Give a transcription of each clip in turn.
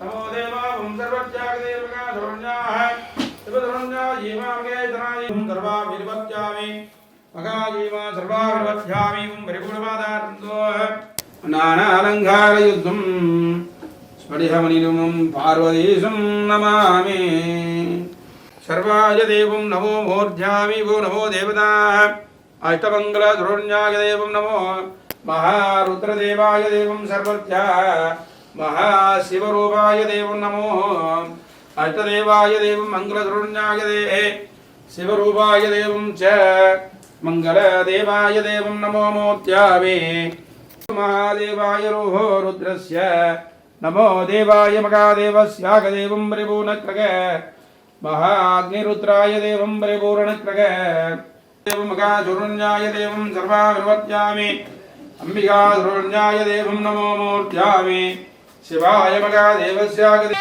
नमो देवां सर्वत्यागदेवका धुरण्याः शिवधुरण्या जीवामगे धनायं सर्वाभिर्वत्यामि मगाजीवा सर्वाभिर्वत्यामि परिपूर्णपादार्थो नानालङ्कारयुद्धम् स्फटिकमणिनुमं पार्वतीशं नमामि सर्वाय देवं नमो मूर्ध्यामि वो नमो देवताः अष्टमङ्गलधुरण्याय देवं नमो महारुद्रदेवाय देवं सर्वत्या మహాశివరూపాయ దేవం నమో. అష్టదేవాయ దేవం మంగళధరుణ్యాయ దే. శివరూపాయ దేవం చ మంగళదేవాయ దేవం నమో మోత్యావే మహాదేవాయ రోహో రుద్రస్య. నమో దేవాయ మగాదేవస్యాగదేవం భరిభూనక్రగ మహాగ్నిరుద్రాయ దేవం భరిభూరణక్రగ దేవం మగాధురుణ్యాయ దేవం సర్వాగర్వత్యామి అంబికాధురుణ్యాయ దేవం నమో మూర్త్యామి శివాయ మగా దేవస్యాగతి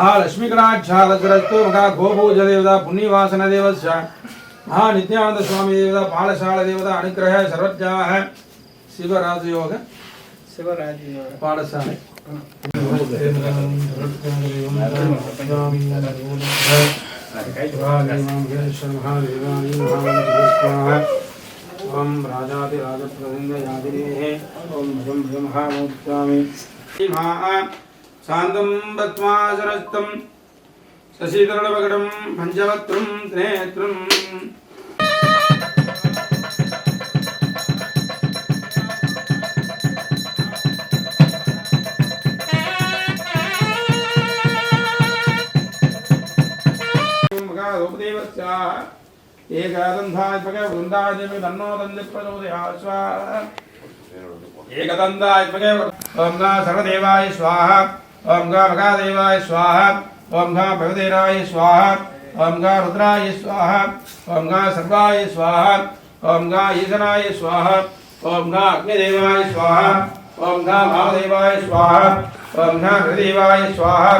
ಮಹಾಲಕ್ಷ್ಮೀಕಟಾಕ್ಷಾಲಗ್ರಸ್ತು ಮಹಾ ಗೋಭೂಜ ದೇವದ ಪುಣ್ಯವಾಸನ ದೇವಸ್ಯ ಮಹಾ ನಿತ್ಯಾನಂದ ಸ್ವಾಮಿ ದೇವದ ಬಾಲಶಾಲ ದೇವದ ಅನುಗ್ರಹ ಸರ್ವಜ್ಞಾಹ ಶಿವರಾಜಯೋಗ ಶಿವರಾಜಯೋಗ ಪಾಠಶಾಲೆ ओम राजाति राजप्रसिंह यादिने ओम भ्रम भ्रम हा मुक्तामि శాంతం పద్మాసరస్తం శశిధరుడవగడం పంచవత్రం త్రినేత్రం ఏకదంధాత్మక వృందాదేవి నన్నో తంది ప్రచోదయా స్వాహ ఏకదంధాత్మక సర్వదేవాయ స్వాహ ॐ गा मगादेवाय स्वाहा ॐ गा भगवदेराय स्वाहा ॐ गा रुद्राय स्वाहा ॐ गा सर्वाय स्वाहा ॐ गा ईशनाय स्वाहा ॐ गा अग्निदेवाय स्वाहा ॐ गा महादेवाय स्वाहा ॐ गा हृदेवाय स्वाहा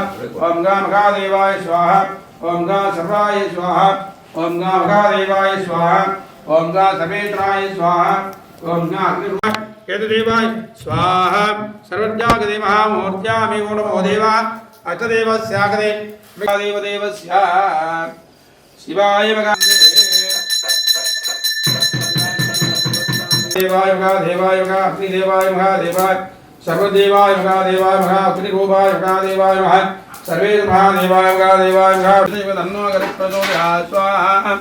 ॐ गा मगादेवाय स्वाहा ॐ गा सर्वाय स्वाहा ॐ गा मगादेवाय स्वाहा ॐ गा समेत्राय स्वाहा ॐ गा अग्निर्वा केतुदेवाय स्वाहा सर्वज्ञागदे महामूर्त्यामि ओ नमो देवा अथ देवस्यागदे देवदेवस्या शिवाय भगवान् देवाय महा देवाय महा अग्निदेवाय महा देवाय सर्वदेवाय महा देवाय महा अग्निरूपाय महा देवाय महा सर्वे महादेवाय महा देवाय महा धन्वागरि प्रचोदयात् स्वाहा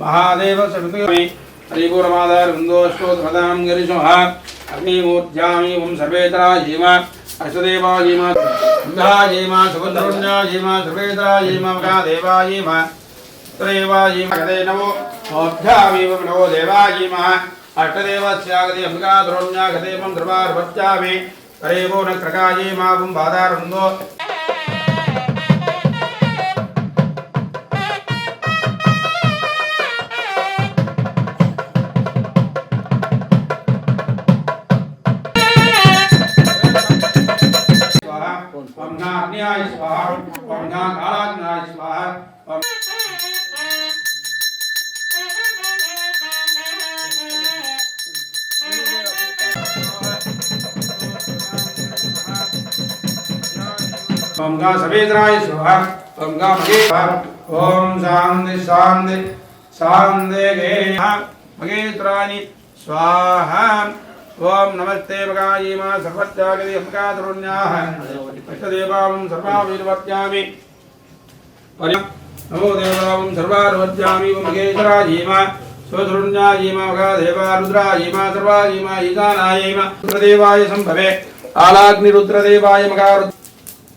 महादेव सकृति हरिपूरमादार वृन्दोऽश्वोत्पदां गिरिशोः అగ్నిమూర్ధ్యామీవం సర్వేతరాయేమ అష్టదేవాయేమ అంధాయేమ సుభద్రుణ్యాయేమ సర్వేతరాయేమ మహాదేవాయేమ త్రేవాయేమ గదే నమో మోర్ధ్యామీవం నమో దేవాయేమ అష్టదేవస్యాగదే అంబికా ద్రోణ్యాగదేవం ధ్రువార్పత్యామి హరేవో నక్రకాయేమావం బాధారుందో गंगा सवेद्राय स्वाहा गंगा मगे ओम शांति शांति शांति गे मगे त्राणी स्वाहा। ओम नमस्ते भगाई मा सर्वत्यागति हमका तरुण्याः अष्टदेवां सर्वाभिर्वत्यामि परिम नमो देवां सर्वार्वत्यामि मगेत्रायी मा स्वधुरुण्यायी मा भगा देवा रुद्रायी मा सर्वायी मा ईशानायी मा रुद्रदेवाय संभवे। आलाग्नि रुद्रदेवाय मगा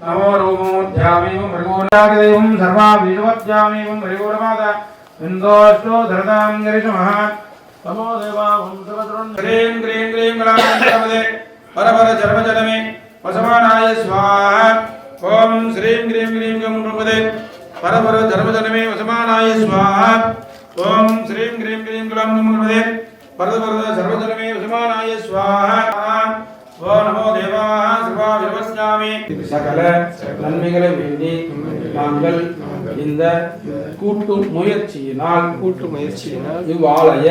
నమో రూమోధ్యామీవం భృగోనాగదేవం ధర్మాభీషవధ్యామీవం భృగోరమాద విందోష్టో ధరదాంగరిషమః తమో దేవావం సవద్రుణ్ గ్రీం గ్రీం గ్రీం గ్రామంతమదే పరపర చర్మజనమే వసమానాయ స్వాహ ఓం శ్రీం గ్రీం గ్రీం గం రూపదే పరపర చర్మజనమే వసమానాయ స్వాహ ఓం శ్రీం గ్రీం గ్రీం గులాం గం రూపదే పరద పరద సర్వజనమే వసమానాయ స్వాహ ఓ నమో దేవాః సర్వాభిర్వస్ விவஸ்யாமி சகல நன்மைகளை வேண்டி நாங்கள் இந்த கூட்டு முயற்சியினால் கூட்டு முயற்சியினால் இவ்வாலய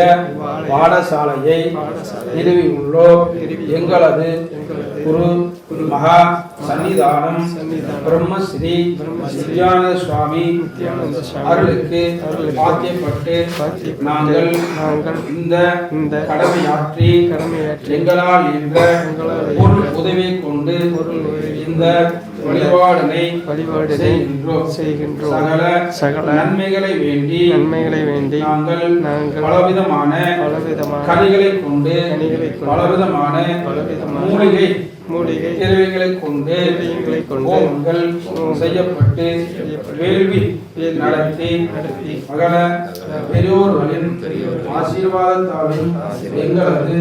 பாடசாலையை நிறுவியுள்ளோம் எங்களது குரு மகா சன்னிதானம் பிரம்மஸ்ரீ நித்யானந்த சுவாமி சுவாமி அருளுக்கு பாத்தியப்பட்டு நாங்கள் நாங்கள் இந்த இந்த கடமையாற்றி கடமையாற்றி எங்களால் இந்த எங்களால் பொருள் உதவி கொண்டு இந்த வழிபாடனை வழிபாடினை செய்கின்றோம். சகல சகல நன்மைகளை வேண்டி நன்மைகளை வேண்டி நாங்கள் நாங்கள் பலவிதமான பலவிதமான கனிகளை கொண்டு கனிகளைக் கொண்டு பலவிதமான பலவிதமான மூலிகை மூலிகை திரவியங்களை கொண்டு திரவியங்களைக் கொண்டு ஹோமங்கள் செய்யப்பட்டு வேள்வி வேள்வி நடத்தி நடத்தி மகள பெரியோர்களின் ஆசீர்வாதத்தாலும் எங்களது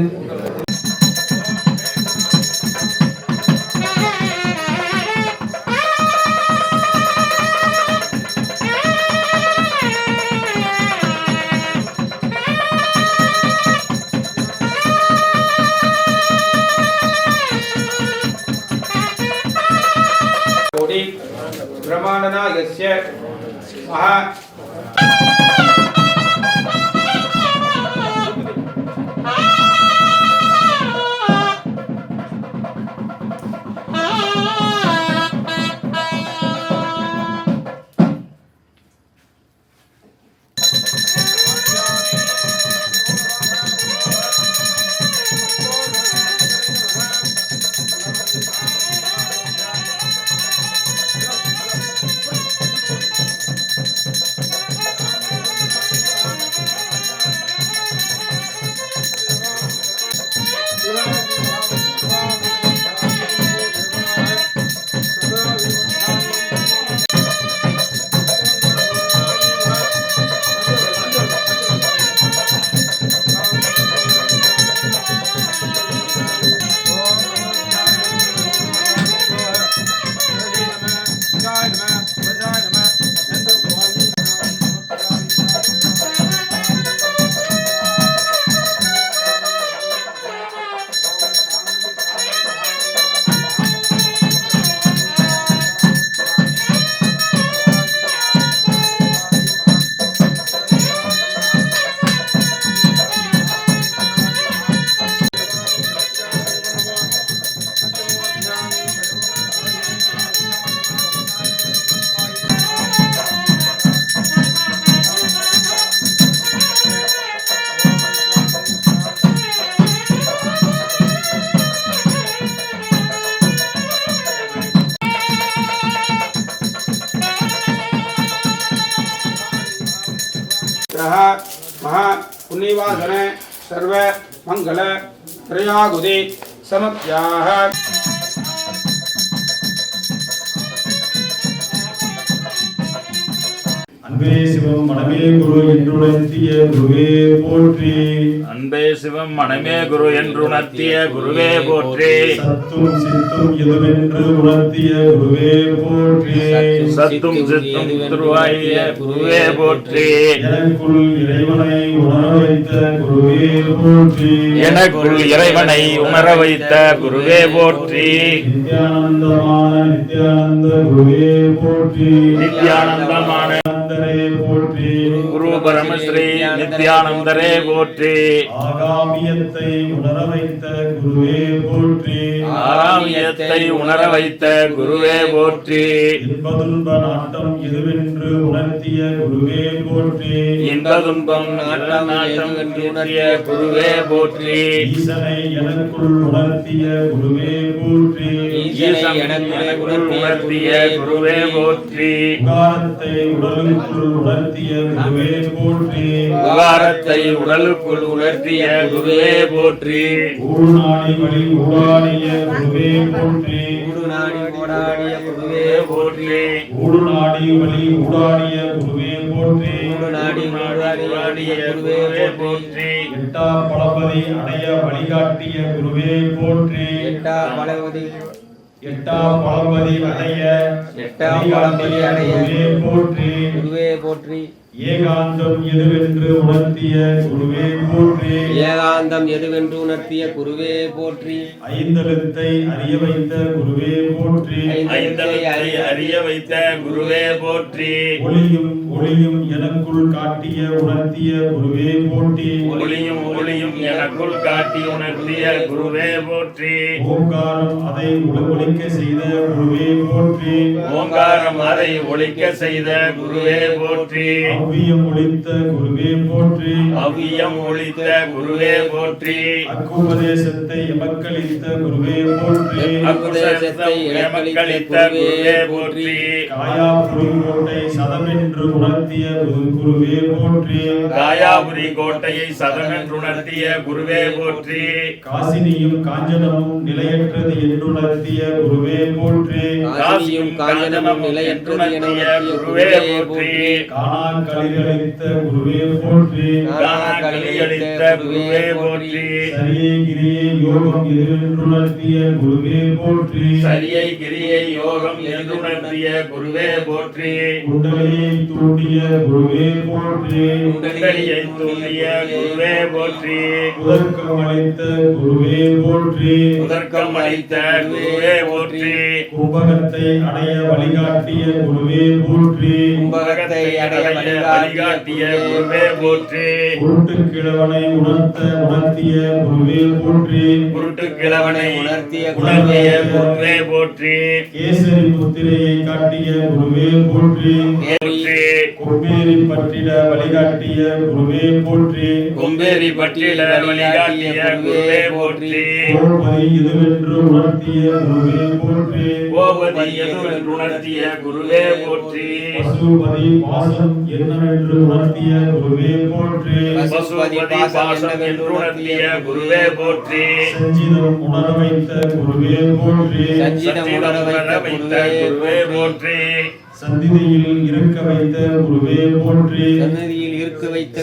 ब्रह्मांडना சந்திரசேகரः மகா புண்ணிவாசன சர்வ மங்கள பிரயாகுதி சமத்யாः அன்பு சிவம் மனமே குரு என்றுணர்த்திய குருவே போற்றி. அன்பே சிவம் மனமே குரு என்றுணர்த்திய குருவே போற்றி. சத்தும் சித்தும் எதுவென்று உணர்த்திய குருவே போற்றி. சத்தும் சித்தும் திருவாய குருவே போற்றி. எனக்குள் இறைவனை உணர வைத்த குருவே போற்றி. எனக்குள் இறைவனை உணர வைத்த குருவே போற்றி. நித்யானந்தமான நித்யானந்த குருவே போற்றி. நித்யானந்தமான Hare போற்றி. குரு பரமஸ்ரீ நித்யானந்தரே போற்றி. ஆகாமியத்தை உணர வைத்த குருவே போற்றி. ஆராமியத்தை உணர வைத்த குருவே போற்றி. இன்பதுன்ப நாட்டம் எதுவென்று உணர்த்திய குருவே போற்றி. இன்ப துன்பம் நாட்டம் நாட்டம் என்று உணர்த்திய குருவே போற்றி. ஈசனை எனக்குள் உணர்த்திய குருவே போற்றி. ஈசன் எனக்குள் உணர்த்திய குருவே போற்றி. குருவே போற்றி. உகாரத்தை உடலுக்குள் உணர்த்திய குருவே போற்றி. வழி ஊடாடிய குருவே போற்றி. குருவே வழி ஊடாடிய குருவே போற்றி. நாடி ஓடாடிய குருவே போற்றி. எட்டா பலபதி அடைய வழிகாட்டிய குருவே போற்றி. எட்டா பலவதி எட்டா பலபதி அடைய எட்டா பலபதி அடைய போற்றி. குருவே போற்றி. ஏகாந்தம் எதுவென்று உணர்த்திய குருவே போற்றி. ஏகாந்தம் எதுவென்று உணர்த்திய குருவே போற்றி. ஐந்தெழுத்தை அறிய வைத்த குருவே போற்றி. ஐந்தலத்தை அறிய வைத்த குருவே போற்றி. ஒளியும் ஒளியும் எனக்குள் காட்டிய உணர்த்திய குருவே போற்றி. ஒளியும் ஒளியும் எனக்குள் காட்டி உணர்த்திய குருவே போற்றி. ஓங்காரம் அதை ஒளிக்க செய்த குருவே போற்றி. ஓங்காரம் அதை ஒழிக்க செய்த குருவே போற்றி. அவ்வியம் ஒளித்த குருவே போற்றி. அவ்வியம் ஒழித்த குருவே போற்றி. அக்குபதேசத்தை எமக்களித்த குருவே போற்றி. அக்குதேசத்தை எமக்களித்த குருவே போற்றி. காயா புலிங்கோட்டை சதமென்று உணர்த்திய குரு- குருவே போற்றி. காயாபுரி கோட்டையை சதமென்று உணர்த்திய குருவே போற்றி. காசினியும் காஞ்சனமும் நிலையற்றது என்றுணர்த்திய குருவே போற்றி. காசியும் காஞ்சனமும் நிலையற்றது குருவே போற்றி. காணா களிரளித்த குருவே போற்றி. காணக்களியளித்த குருவே போற்றி. சரியே கிரியே யோகம் எதிரென்றுணர்த்திய குருவே போற்றி. சரியை கிரியை யோகம் என்று உணர்த்திய குருவே போற்றி. குண்டலியை தூண்டிய குருவே போற்றி. குண்டலியை தூண்டிய குருவே போற்றி. உதர்க்கம் அளித்த குருவே போற்றி. முதற்கம் அளித்த குருவே போற்றி. கும்பகத்தை அடைய வழிகாட்டிய குருவே போற்றி. கும்பகத்தை அடைய வழிகாட்டிய குருவே போற்றி. உருட்டு கிழவனை உணர்த்த உணர்த்திய குருவே போற்றி. குருட்டு கிழவனை உணர்த்திய உணர்த்திய குருவே போற்றி. கேசரி முத்திரையை காட்டிய குருவே போற்றி. போற்றி. கொம்பேரி பற்றிட வழிகாட்டிய குருவே போற்றி. கொம்பேரி பற்றில வழிகாட்டிய குருவே போற்றி. கோபதி இதுவென்று உணர்த்திய குருவே போற்றி. கோபதி எதுவென்று உணர்த்திய குருவே போற்றி. பசுபதி பாசம் என்னவென்று உணர்த்திய குருவே போற்றி. பசுபதி பாசம் என்று உணர்த்திய குருவே போற்றி. சஞ்சிதம் உணர வைத்த குருவே போற்றி. சஞ்சிதம் உணர வைத்த குருவே போற்றி. சந்திதியில் இருக்க வைத்த குருவே போற்றி. இருக்க வைத்த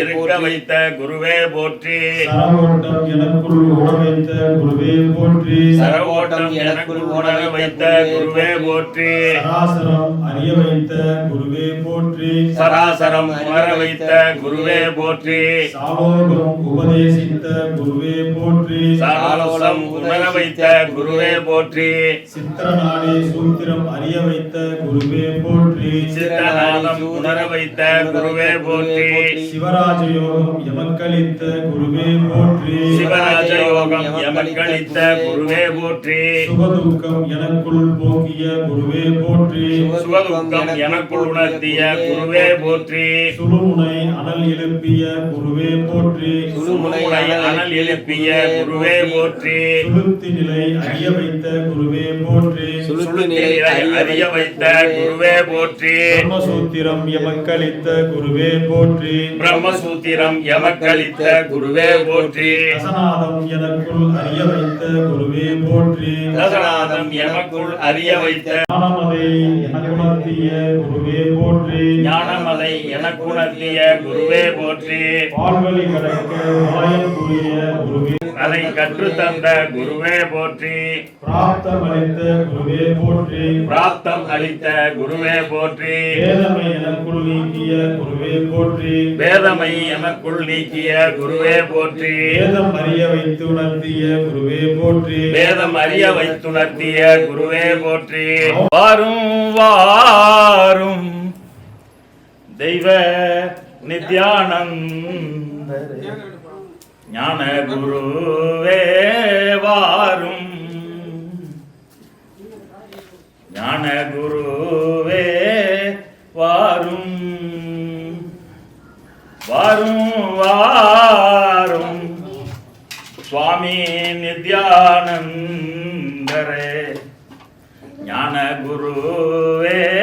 இருக்க வைத்த குருவே போற்றி. சரவோட்டம் எனக்குள் ஓட வைத்த குருவே போற்றி. சரவோட்டம் எனக்குள் உணர வைத்த குருவே போற்றி. சராசரம் அறிய வைத்த குருவே போற்றி. சராசரம் உணர வைத்த குருவே போற்றி. சாலோகம் உபதேசித்த குருவே போற்றி. சாலோலம் உணர வைத்த குருவே போற்றி. சித்திரநாடி சூத்திரம் அறிய வைத்த குருவே போற்றி. சித்தநாதம் உணர வைத்த குருவே போற்றி. சிவராஜ யோகம் எமக்களித்த குருவே போற்றி. சிவராஜ யோகம் எமக்களித்த குருவே போற்றி. சுகதுக்கம் எனக்குள் போக்கிய குருவே போற்றி. சுகதுக்கம் எனக்குள் உணர்த்திய குருவே போற்றி. சுழுமுனை அனல் எழுப்பிய குருவே போற்றி. சுழுமுனை அனல் எழுப்பிய குருவே போற்றி. சுளுத்தி நிலை அறிய வைத்த குருவே போற்றி. சுளுத்து நிலை அறிய வைத்த குருவே போற்றி பிரம்மசூத்திரம் எமக்களித்த குருவே போற்றி. பிரம்மசூத்திரம் எமக்களித்த குருவே போற்றி. ரசநாதம் என எனக்குள் அறிய வைத்த குருவே போற்றி. ரகநாதம் எமக்குள் அறிய வைத்த ஞானமதை எனக்குணர்த்திய குருவே போற்றி. ஞானமலை எனக்குணர்த்திய குருவே போற்றி. பால்வழி கடக்க கூறிய குருவே அதை கற்றுத்தந்த குருவே போற்றி. பிராப்தமளித்த குருவே போற்றி. பிராப்தம் அளித்த குருவே போற்றி. வேதமை எனக்குள் நீக்கிய குருவே போற்றி. வேதமை எமக்குள் நீக்கிய குருவே போற்றி. வேதம் அறிய வைத்து உணர்த்திய குருவே போற்றி. வேதம் அறிய வைத்துணர்த்திய குருவே போற்றி. வாரும் வாரும். தெய்வ நித்யானந்தரே. ஞான குருவே வாரும். ஞான குருவே வாரும். வாரும் வாரும். சுவாமி நித்யானந்தரே. ஞான குருவே